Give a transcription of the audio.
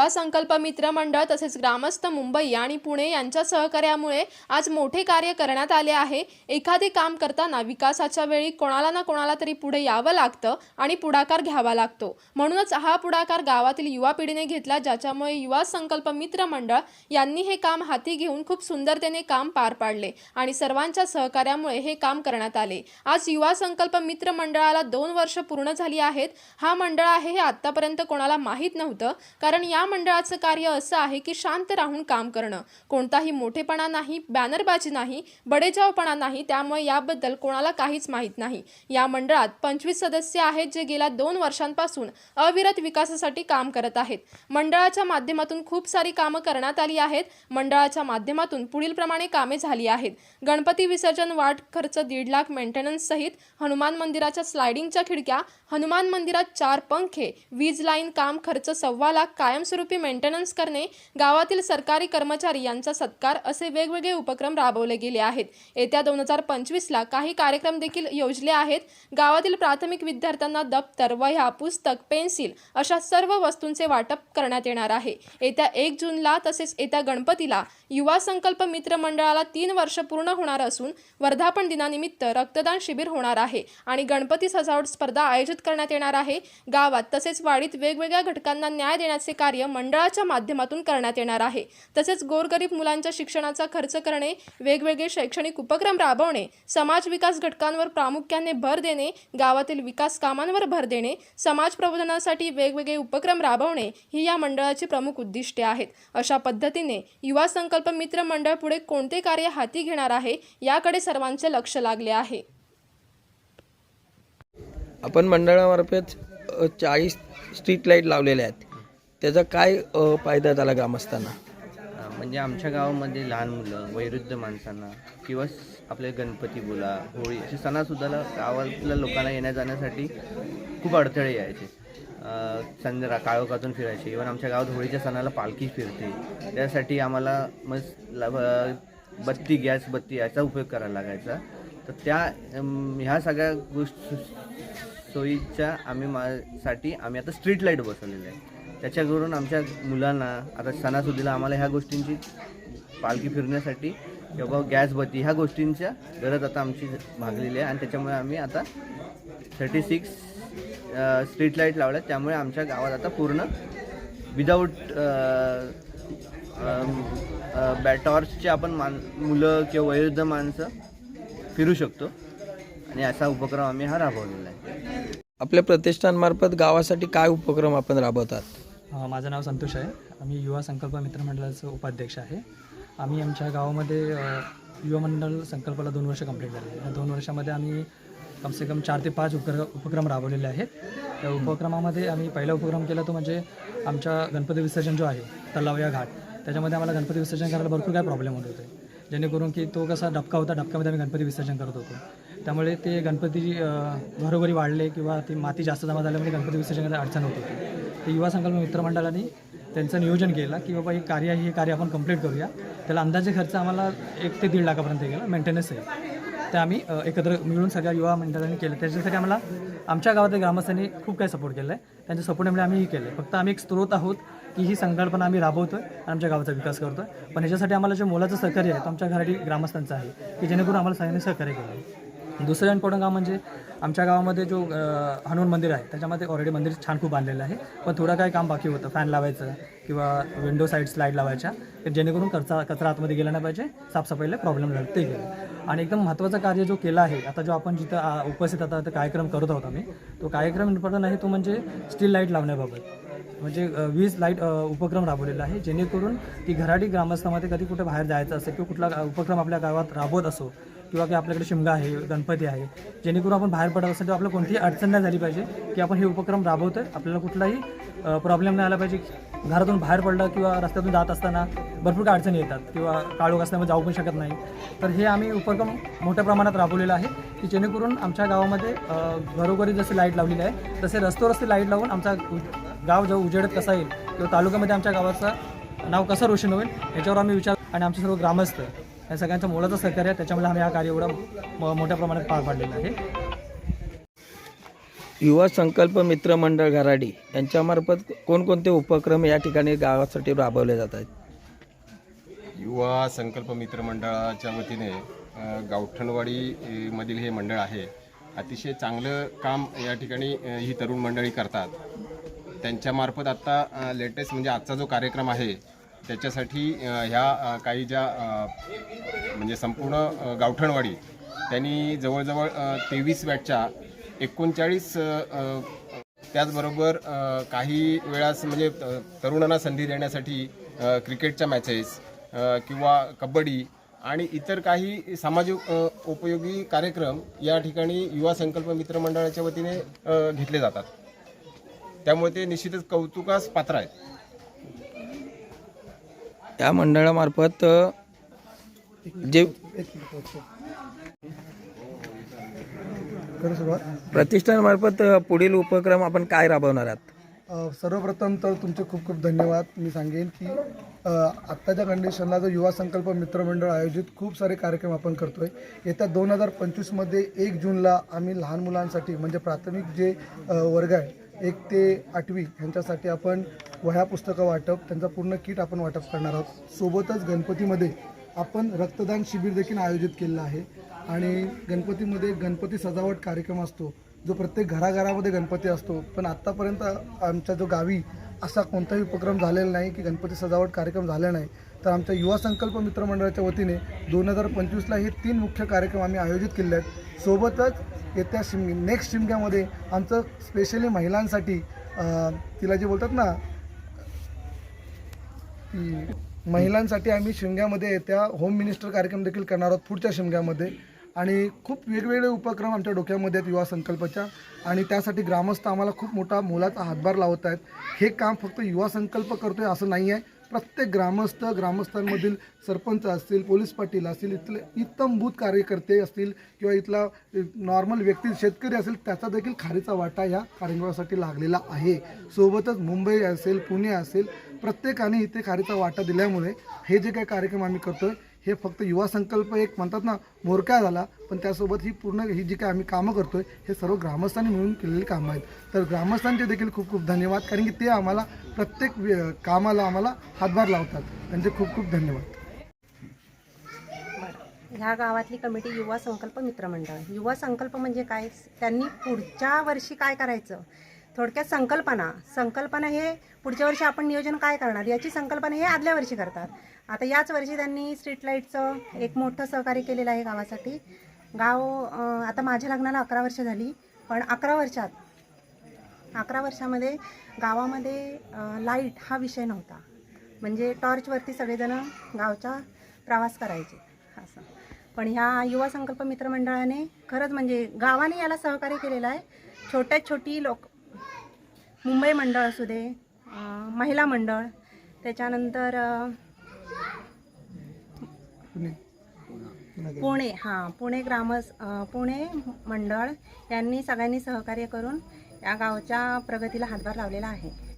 युवा संकल्प मित्र मंडळ तसेच ग्रामस्थ मुंबई आणि पुणे यांच्या सहकार्यामुळे आज मोठे कार्य करण्यात आले आहे. एखादे काम करताना विकासाच्या वेळी कोणाला ना कोणाला तरी पुढे यावं लागतं आणि पुढाकार घ्यावा लागतो. म्हणूनच हा पुढाकार गावातील युवा पिढीने घेतला ज्याच्यामुळे युवा संकल्प मित्र मंडळ यांनी हे काम हाती घेऊन खूप सुंदरतेने काम पार पाडले आणि सर्वांच्या सहकार्यामुळे हे काम करण्यात आले. आज युवा संकल्प मित्र मंडळाला दोन वर्ष पूर्ण झाली आहेत. हा मंडळ आहे हे आतापर्यंत कोणाला माहीत नव्हतं. कारण या मंडळाचं कार्य असं आहे की शांत राहून काम करणं. कोणताही मोठेपणा नाही बॅनरबाजी नाही बडेजावपणा नाही त्यामुळे याबद्दल कोणाला काहीच माहीत नाही. या मंडळात पंचवीस सदस्य आहेत जे गेल्या दोन वर्षांपासून अविरत विकासासाठी काम करत आहेत. मंडळाच्या माध्यमातून खूप सारी कामं करण्यात आली आहेत. मंडळाच्या माध्यमातून पुढील प्रमाणे कामे झाली आहेत. गणपती विसर्जन वाट खर्च दीड लाख मेंटेनन्स सहित हनुमान मंदिराच्या स्लायडिंगच्या खिडक्या हनुमान मंदिरात चार पंखे वीज लाईन काम खर्च सव्वा लाख कायमस्वरूपी मेंटेनन्स करणे गावातील सरकारी कर्मचारी यांचा सत्कार असे वेगवेगळे उपक्रम राबवले गेले आहेत. येत्या दोन हजार पंचवीसला काही कार्यक्रम देखील योजले आहेत. गावातील प्राथमिक विद्यार्थ्यांना दप्तर वह्या पुस्तक पेन्सिल अशा सर्व वस्तूंचे वाटप करण्यात येणार आहे. येत्या एक जूनला तसेच येत्या गणपतीला युवा संकल्प मित्र मंडळाला तीन वर्ष पूर्ण होणार असून वर्धापन दिनानिमित्त रक्तदान शिबिर होणार आहे आणि गणपती सजावट स्पर्धा आयोजित करण्यात येणार आहे. गावात तसेच वाडीत वेगवेगळ्या घटकांना न्याय देण्याचे कार्य मंडळाच्या माध्यमातून करण्यात येणार आहे. तसेच गोरगरीब मुलांच्या शिक्षणाचा खर्च करणे वेगवेगळे शैक्षणिक उपक्रम राबवणे समाज विकास घटकांवर प्रामुख्याने भर देणे गावातील विकास कामांवर भर देणे समाज प्रबोधनासाठी वेगवेगळे उपक्रम राबवणे ही या मंडळाची प्रमुख उद्दिष्टे आहेत. अशा पद्धतीने युवा संकल्प मित्र मंडळ पुढे कोणते कार्य हाती घेणार आहे याकडे सर्वांचे लक्ष लागले आहे. आपण मंडळामार्फत चाळीस स्ट्रीट लाइट लावलेल्या आहेत. त्याचा काय फायदा झाला ग्रामस्थांना? म्हणजे आमच्या गावामध्ये लहान मुलं वयोवृद्ध माणसांना किंवा आपले गणपती बोला होळी असे सणासुद्धाला गावातल्या लोकांना येण्या जाण्यासाठी खूप अडथळे यायचे. संध्या संध्या काळोखातून फिरायचे. इव्हन आमच्या गावात होळीच्या सणाला पालखी फिरते. त्यासाठी आम्हाला मग बत्ती गॅस बत्ती याचा उपयोग करायला लागायचा. तर त्या ह्या सगळ्या गोष्टी सोयीच्या आम्ही मा साठी आम्ही आता स्ट्रीट लाइट बसवलेले आहे. त्याच्याकडून आमच्या मुलांना आता सणासुदीला आम्हाला ह्या गोष्टींची पालखी फिरण्यासाठी किंवा गॅस बत्ती ह्या गोष्टींच्या गरज आता आमची भागलेली आहे. आणि त्याच्यामुळे आम्ही आता थर्टी सिक्स स्ट्रीट लाइट लावल्या त्यामुळे आमच्या गावात आता पूर्ण विदाऊट बॅटॉर्सचे आपण मान मुलं किंवा वयोवृद्ध माणसं फिरू शकतो. आणि असा उपक्रम आम्ही हा राबवलेला आहे. आपल्या प्रतिष्ठानमार्फत गावासाठी काय उपक्रम आपण राबवतात? अ, माझं नाव संतोष आहे. आम्ही युवा संकल्प मित्रमंडळाचं उपाध्यक्ष आहे. आम्ही आमच्या गावामध्ये युवा मंडळ संकल्पाला दोन वर्ष कंप्लीट झाले. या दोन वर्षामध्ये आम्ही कमसे कम चार ते पाच उपक्र उपक्रम राबवलेले आहेत. त्या उपक्रमामध्ये आम्ही पहिला उपक्रम केला तो म्हणजे आमच्या गणपती विसर्जन जो आहे तलाव या घाट. त्याच्यामध्ये आम्हाला गणपती विसर्जन करायला भरपूर काय प्रॉब्लेम होत होते. जेणेकरून की तो कसा डबका होता डबक्यामध्ये आम्ही गणपती विसर्जन करत होतो. त्यामुळे ते गणपती घरोघरी वाढले किंवा ती माती जास्त जमा झाल्यामुळे गणपती विसर्जनात अडचण होत होती. ते युवा संकल्प मित्रमंडळाने त्यांचं नियोजन केलं की बाबा हे कार्य हे कार्य आपण कंप्लीट करूया. त्याला अंदाजे खर्च आम्हाला एक ते दीड लाखापर्यंत गेला. मेंटेनन्स आहे. ते आम्ही एकत्र मिळून सगळ्या युवा मंडळांनी केलं. त्याच्यासाठी आम्हाला आमच्या गावातील ग्रामस्थांनी खूप काही सपोर्ट केला आहे त्यांच्या सपोर्टमुळे म्हणजे आम्ही ही केलं आहे फक्त आम्ही एक स्त्रोत आहोत की ही संकल्पना आम्ही राबवतो आहे आणि आमच्या गावाचा विकास करतो आहे पण ह्याच्यासाठी आम्हाला जे मोलाचं सहकार्य आहे तो आमच्या घरातील ग्रामस्थांचं आहे की जेणेकरून आम्हाला सगळ्यांनी सहकार्य केलं आहे दुसरं इम्पॉर्टंट काम म्हणजे आमच्या गावामध्ये जो हनुमान मंदिर आहे त्याच्यामध्ये ऑलरेडी मंदिर छान खूप बांधलेलं आहे. पण थोडं काही काम बाकी होतं. फॅन लावायचं किंवा विंडो साईड स्लाईड लावायच्या. जेणेकरून कचरा कचरा आतमध्ये गेला नाही पाहिजे. साफसफाईला प्रॉब्लेम झाला ते आणि एकदम महत्त्वाचं कार्य जो केला आहे आता जो आपण जिथं उपस्थित आता कार्यक्रम करत आहोत आम्ही तो कार्यक्रम इम्पॉर्टंट आहे तो म्हणजे स्टील लाइट लावण्याबाबत. म्हणजे वीज लाइट उपक्रम राबवलेला आहे. जेणेकरून की घराडी ग्रामस्थामध्ये कधी कुठे बाहेर जायचं असेल किंवा कुठला उपक्रम आपल्या गावात राबवत असो किंवा की आपल्याकडे शिमगा आहे गणपती आहे जेणेकरून आपण बाहेर पडत असेल तर आपल्याला कोणतीही अडचण नाही झाली पाहिजे की आपण हे उपक्रम राबवतोय. आपल्याला कुठलाही प्रॉब्लेम नाही आला पाहिजे. घरातून बाहेर पडलं किंवा रस्त्यातून जात असताना भरपूर काही अडचणी येतात किंवा काळोख असल्यामुळे जाऊ पण शकत नाही. तर हे आम्ही उपक्रम मोठ्या प्रमाणात राबवलेला आहे की जेणेकरून आमच्या गावामध्ये घरोघरी जसे लाइट लावलेली आहे तसे रस्तोरस्ते लाइट लावून आमचा गाव जो उजेडत कसा येईल किंवा तालुक्यामध्ये आमच्या गावाचं नाव कसं रोशन होईल याच्यावर आम्ही विचार आणि आमचे सर्व ग्रामस्थ या सगळ्यांचं मोलाचं सहकार्य आहे. त्याच्यामुळे आम्ही हा कार्य एवढा मोठ्या प्रमाणात पार पाडलेला आहे. युवा संकल्प मित्र मंडळ घराडी यांच्यामार्फत कोणकोणते उपक्रम या ठिकाणी गावासाठी राबवले जात आहेत? युवा संकल्प मित्र मंडळाच्या वतीने अ, गावठणवाडी अ, मधील हे मंडळ आहे. अतिशय चांगलं काम या ठिकाणी ही तरुण मंडळी करतात. त्यांच्यामार्फत आत्ता लेटेस्ट म्हणजे आजचा जो कार्यक्रम आहे त्याच्यासाठी ह्या काही ज्या म्हणजे संपूर्ण गावठणवाडी त्यांनी जवळजवळ तेवीस वॅटच्या एकोणचाळीस त्याचबरोबर काही वेळास म्हणजे तरुणांना संधी देण्यासाठी क्रिकेटच्या मॅचेस किंवा कबड्डी आणि इतर काही सामाजिक उपयोगी कार्यक्रम या ठिकाणी युवा संकल्प मित्र मंडळाच्या वतीने घेतले जातात. त्यामुळे ते निश्चितच कौतुकास पात्र आहेत. या मंडळामार्फत जे प्रतिष्ठानमार्फत पुढील उपक्रम आपण काय राबवणार आहात? सर्वप्रथम तर तुमचे खूप खूप धन्यवाद. मी सांगेन की आत्ताच्या कंडिशनला जो युवा संकल्प मित्रमंडळ आयोजित खूप सारे कार्यक्रम आपण करतोय. येत्या दोन हजार पंचवीसमध्ये एक जूनला आम्ही लहान मुलांसाठी म्हणजे प्राथमिक जे वर्ग आहे एक ते आठवी ह्यांच्यासाठी आपण वह्या पुस्तकं वाटप त्यांचा पूर्ण किट आपण वाटप करणार आहोत. सोबतच गणपतीमध्ये आपण रक्तदान शिबिर देखील आयोजित केलेलं आहे. आणि गणपतीमध्ये गणपती सजावट कार्यक्रम असतो जो प्रत्येक घराघरामध्ये गणपती असतो. पण आत्तापर्यंत आमच्या जो गावी असा कोणताही उपक्रम झालेला नाही की गणपती सजावट कार्यक्रम झाला नाही. तर आमच्या युवा संकल्प मित्रमंडळाच्या वतीने दोन हजार पंचवीसला हे तीन मुख्य कार्यक्रम आम्ही आयोजित केले आहेत. सोबतच येत्या शिम नेक्स्ट शिमग्यामध्ये आमचं स्पेशली महिलांसाठी तिला जे बोलतात ना महिलांसाठी आम्ही शिमग्यामध्ये येत्या होम मिनिस्टर कार्यक्रम देखील करणार आहोत पुढच्या शिमग्यामध्ये. आणि खूप वेगवेगळे उपक्रम आमच्या डोक्यामध्ये आहेत युवा संकल्पाच्या. आणि त्यासाठी ग्रामस्थ आम्हाला खूप मोठा मोलाचा हातभार लावत आहेत. हे काम फक्त युवा संकल्प करतोय असं नाही आहे प्रत्येक ग्रामस्थ ग्रामस्थांमधील सरपंच असतील पोलीस पाटील असतील इथले इत्तमभूत कार्यकर्ते असतील किंवा इथला नॉर्मल व्यक्ती शेतकरी असेल त्याचा देखील खारीचा वाटा या कार्यक्रमासाठी लागलेला आहे. सोबतच मुंबई असेल पुणे असेल प्रत्येकाने इथे खारीचा वाटा दिल्यामुळे हे जे काही कार्यक्रम आम्ही करतोय हे फक्त युवा संकल्प एक म्हणतात ना मोरका झाला पण त्यासोबत ही पूर्ण ही जी काय आम्ही कामं करतोय हे सर्व ग्रामस्थांनी मिळून केलेली कामं आहेत. तर ग्रामस्थांचे देखील खूप खूप धन्यवाद कारण की ते आम्हाला प्रत्येक कामाला आम्हाला हातभार लावतात. त्यांचे खूप खूप धन्यवाद. ह्या गावातली कमिटी युवा संकल्प मित्रमंडळ युवा संकल्प म्हणजे काय? त्यांनी पुढच्या वर्षी काय करायचं? थोडक्यात संकल्पना. संकल्पना हे पुढच्या वर्षी आपण नियोजन काय करणार? याची संकल्पना हे आदल्या वर्षी करतात. आता याच वर्षी त्यांनी स्ट्रीट लाईटचं एक मोठं सहकार्य केलेलं आहे गावासाठी. गाव आता माझ्या लग्नाला अकरा वर्ष झाली पण अकरा वर्षात अकरा वर्षामध्ये गावामध्ये लाइट हा विषय नव्हता. म्हणजे टॉर्चवरती सगळेजणं गावचा प्रवास करायचे. असं. पण ह्या युवा संकल्प मित्रमंडळाने खरंच म्हणजे गावाने याला सहकार्य केलेलं आहे. छोट्यात छोटी लोक मुंबई मंडळ असू दे महिला मंडळ त्याच्यानंतर पुणे. पुणे हां पुणे ग्रामस पुणे मंडळ यांनी सगळ्यांनी सहकार्य करून या गावच्या प्रगतीला हातभार लावलेला आहे.